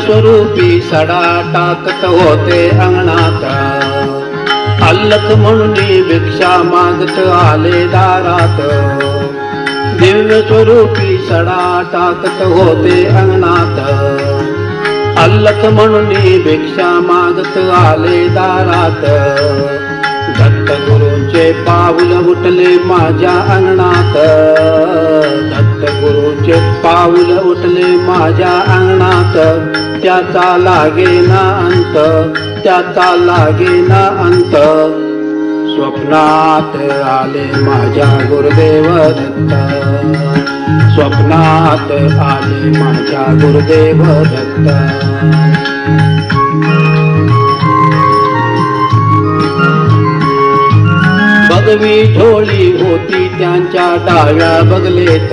स्वरूपी सडा टाकत होते अंगणात. अल्लख म्हणून भिक्षा मागत आले दारात. दिव्य स्वरूपी सडा टाकत होते अंगणात. अल्लख म्हणून भिक्षा मागत आले दारात. दत्त गुरूंचे पाऊल उठले माझ्या अंगणात. दत्त गुरूंचे पाऊल उठले माझ्या अंगणात. त्याचा लागेना अंत त्याचा लागेना अंत. स्वप्नात आले माझ्या गुरुदेव दत्त स्वप्नात आले माझ्या गुरुदेव दत्त बगवी झोळी होती त्यांच्या डाव्या बगलेत.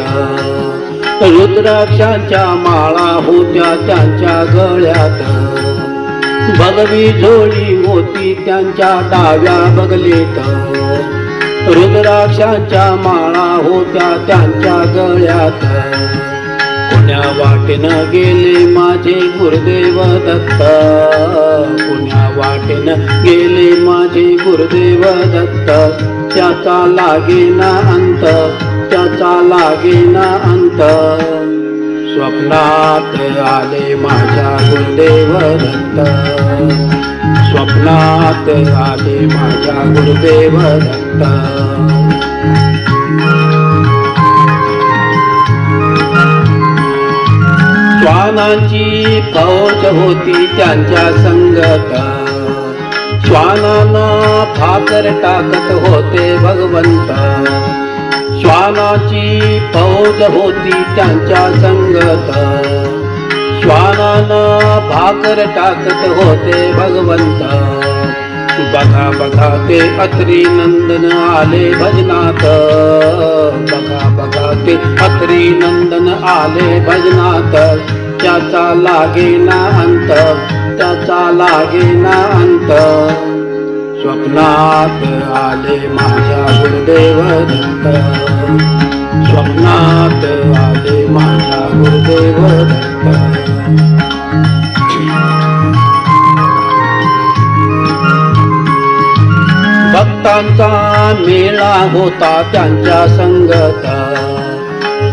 रुद्राक्षांच्या माळा होत्या त्यांच्या गळ्यात. भगवी झोळी होती त्यांच्या डाव्या बगलेत. रुद्राक्षांच्या माळा होत्या त्यांच्या गळ्यात. पुण्या वाटेनं गेले माझे गुरुदेव दत्त. पुण्या वाटेनं गेले माझे गुरुदेव दत्त. त्याचा लागे ना अंत त्याचा लागे ना अंत. स्वप्नात आले माझ्या गुरुदेव दत्त. स्वप्नात आले माझ्या गुरुदेव दत्त. श्वानांची फौज होती त्यांच्या संगत. श्वानांना भाकर टाकत होते भगवंत. श्वानाची फौज होती त्यांच्या संगत. श्वानांना भाकर टाकत होते भगवंत. बघा बघा ते अत्री नंदन आले भजनात. बघा बघा ते अत्री नंदन आले भजनात. त्याचा लागे ना अंत त्याचा लागे ना अंत. स्वप्नात आले माझ्या गुरुदेव दत्त. स्वप्नात आले माझ्या गुरुदेव दत्त. भक्तांचा मेळा होता त्यांच्या संगत.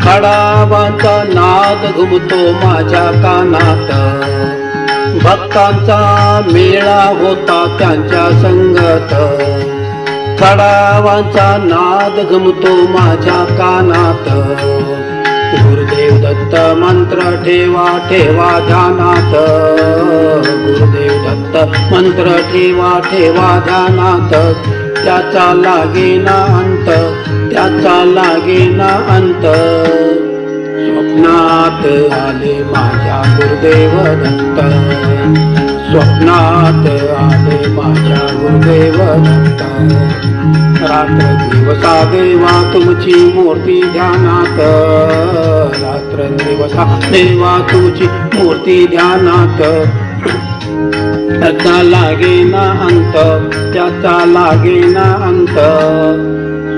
खडावांचा नाद घुमतो माझ्या कानात. भक्तांचा मेळा होता त्यांच्या संगत. खडावांचा नाद घुमतो माझ्या कानात. गुरुदेव दत्त मंत्र ठेवा ठेवा ध्यानात. गुरुदेव दत्त मंत्र ठेवा ठेवा ध्यानात. त्याचा लागेना अंत. त्याचा लागे ना अंत. स्वप्नात आले माझ्या गुरुदेव दत्त. स्वप्नात आले माझ्या गुरुदेव दत्त. रात्र दिवसा देवा तुमची मूर्ती ध्यानात. रात्र दिवसा देवा तुमची मूर्ती ध्यानात. त्याचा लागे ना अंत त्याचा लागे ना अंत.